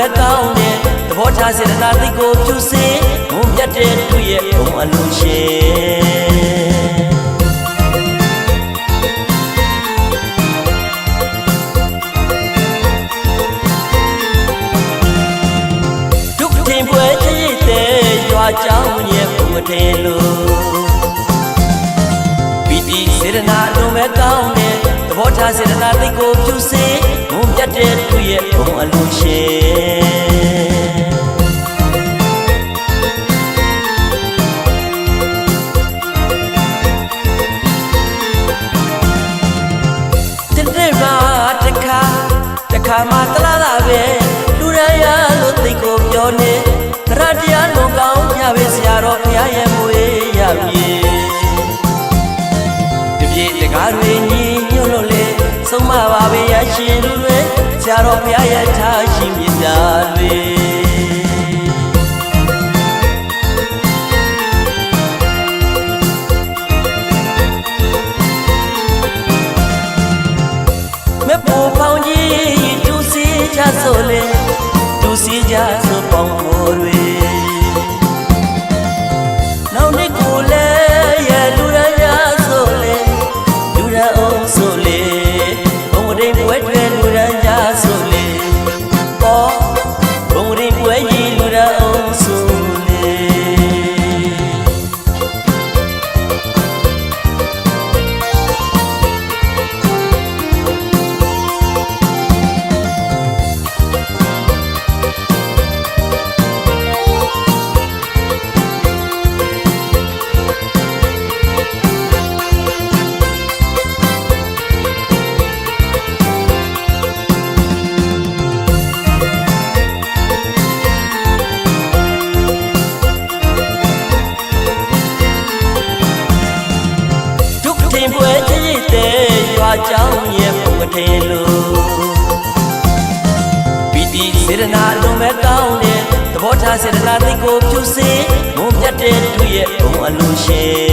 နာလုံးမဲ့ကောင်းတဲ့သဘောထားစေရနာသိကိုဖြူစင်ငုံပြတ်တဲ့သူရဲ့ဘုံအလုံးရှင် ဒုက္ခတင်ပွဲချစ်တဲ့ရွာเจ้าရဲ့ဘုံမထေလို့ပီတိစေရနာလုံးမဲ့ကောင်းတဲ့သဘောထားစေရနာသိကိုဖြူစင်ငုံ ပြတ်တဲ့သူရဲ့ဘုံအလုံးရှင်တစ်နေ့မှတစ်ခါတစ်ခါမှတလားတာပဲလူရရလို့သိကိုပြောနေတရတရားလုံးကောင်းညပဲဆရာတော်ဘုရားရဲ့မွေးရပြီတပြေတကားတွေညီညွတ်လို့လေဆုံးမပါပဲရရှင်လူတွေဆ ရာတော်ဘုရားရဲ့ထားရှိမြတ်တာတွေမပူပေါင်းကြီးတူစီချဆိုလေ စေရနာသိကိုဖြူစင်မုံပြတ်တဲ့သူရဲ့ဘုံအလုံးရှင်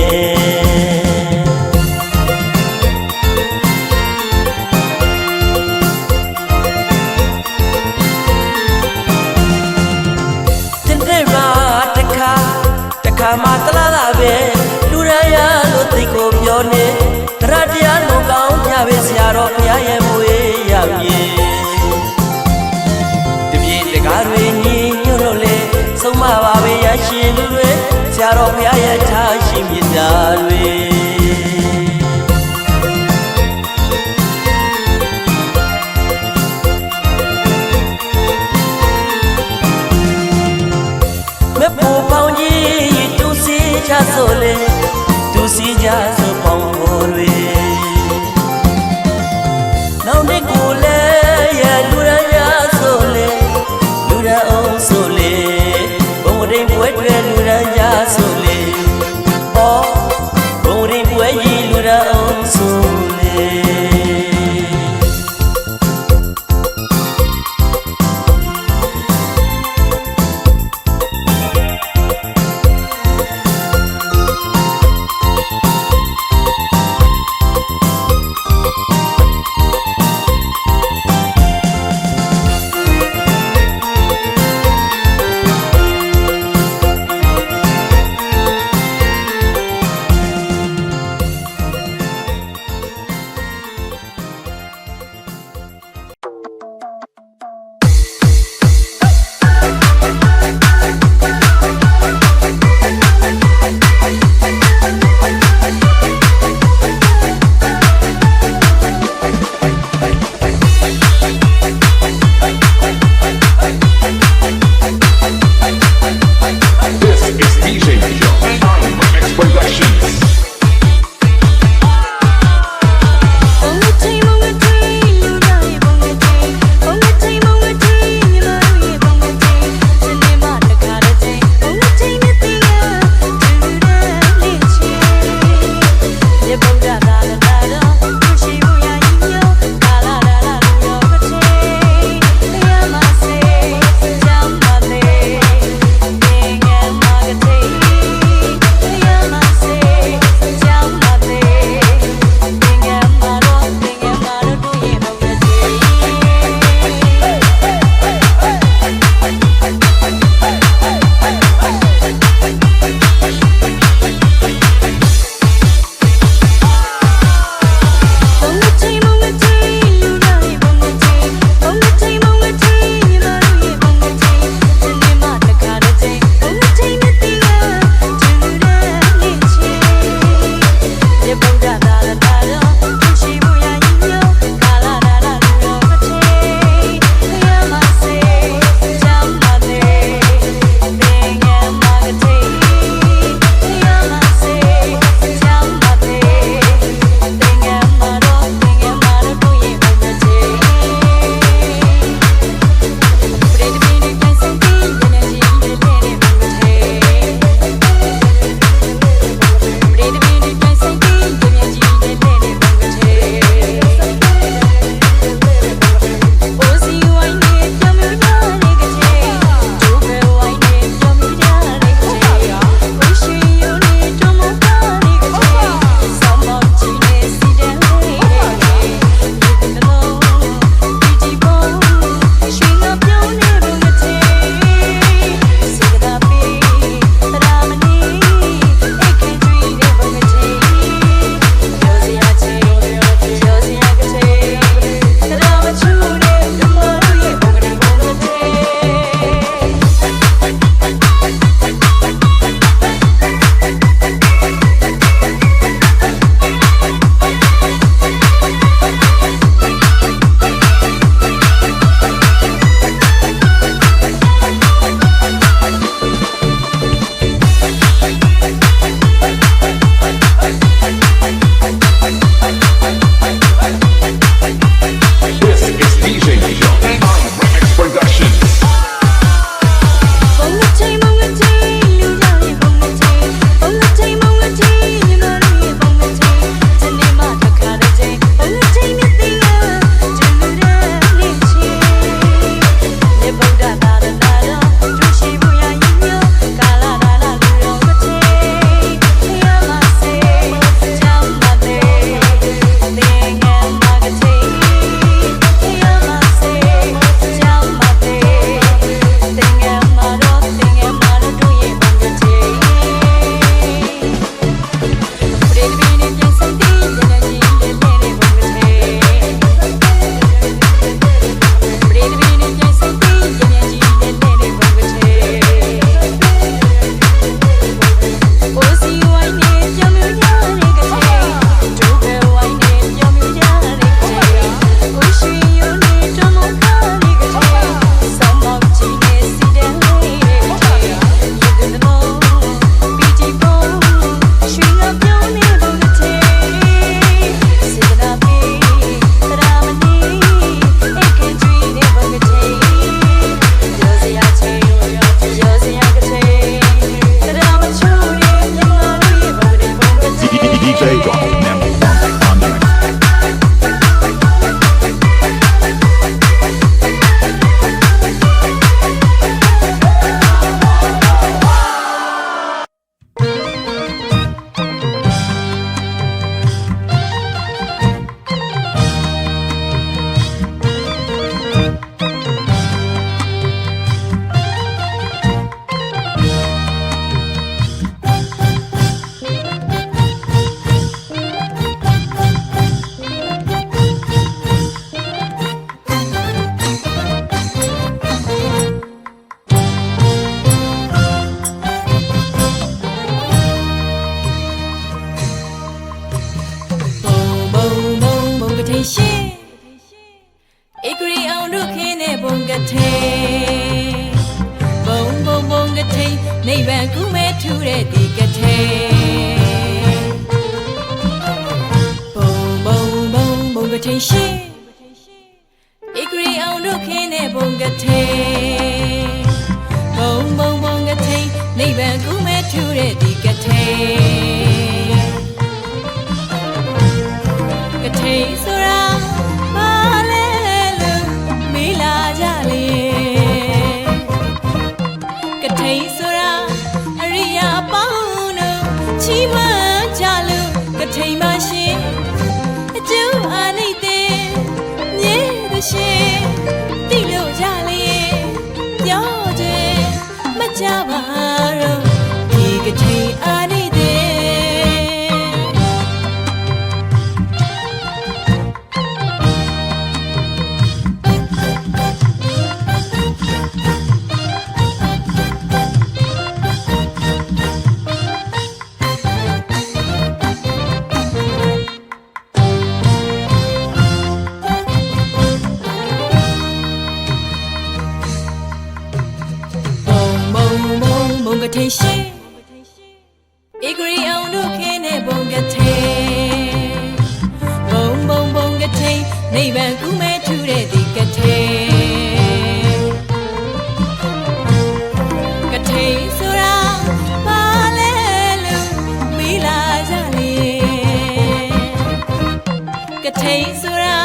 ကထိန်ဆိုရာ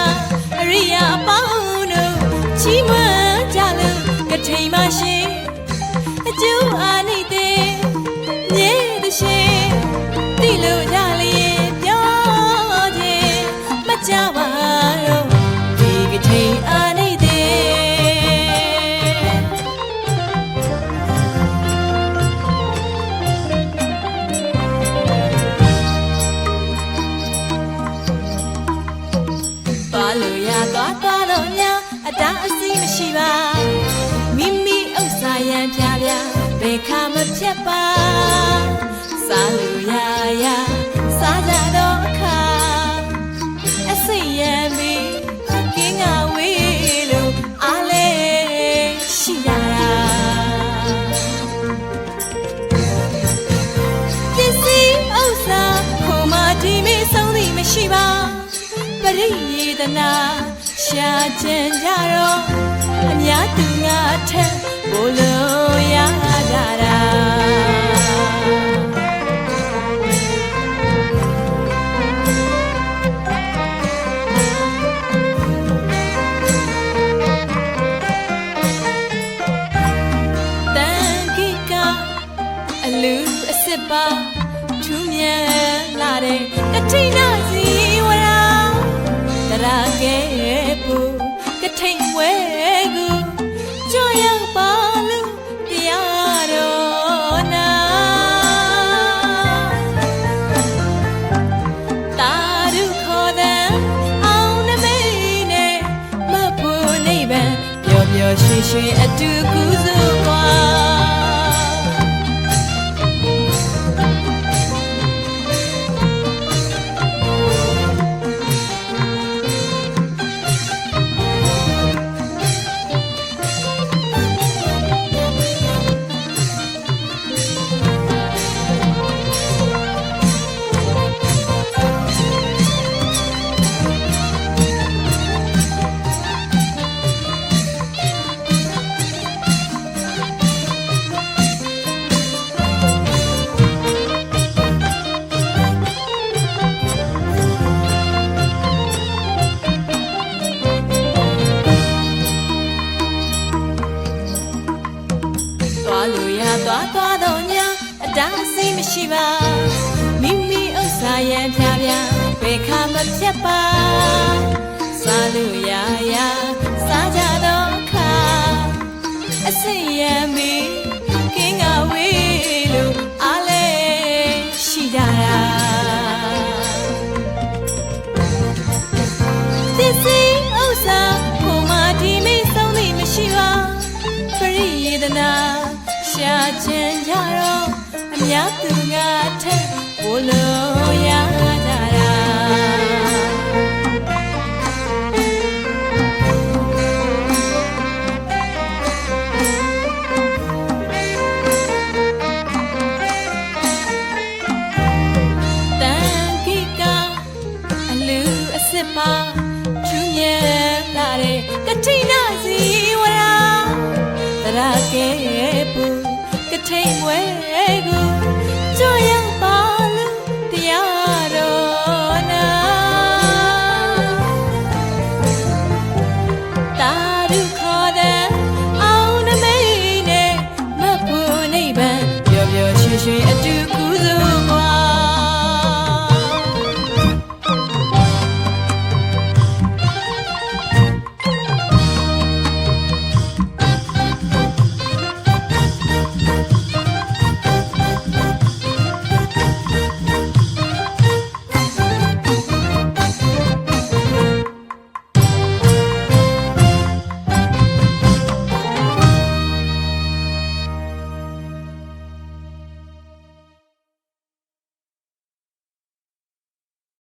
အရိယာပေါင်းတို့ချီးမွမ်းကြလို့ကထိန်ပါရှင်အကျိုးအာနိသေမြဲတရှင်တိလို့ရလျင်ပြောခြင်းမကြပါတော့ဒီကထိန်အာနိ ဘယ်ခါမဖြတ်ပါစားလို့ရရစားကြတော့အခါအစိတ်ရန်ပြီးကင်းကဝေးလို့အားလဲရှိရတာပစ္စည်းဥစ္စာခေါ်မဒီမေဆုံးသည်မရှိပါပရိယေတနာရှာကြံကြတော့အများသူငါထက် bolão e agará. acı မရှိပါမိမိဥစ္စာရန်ဖြားဖြားဘယ်ခါမဖြတ်ပါစားလို့ရရစားကြတော့ခါအစိတ်ရံမီကင်းကဝေးလို့အားလဲရှိကြတာသစ်စီဥစ္စာဟိုမှာဒီမိဆုံးသိမရှိပါပရိယေဒနာရှာ ချင်ကြတော့အများသူငါထက်ဘလို့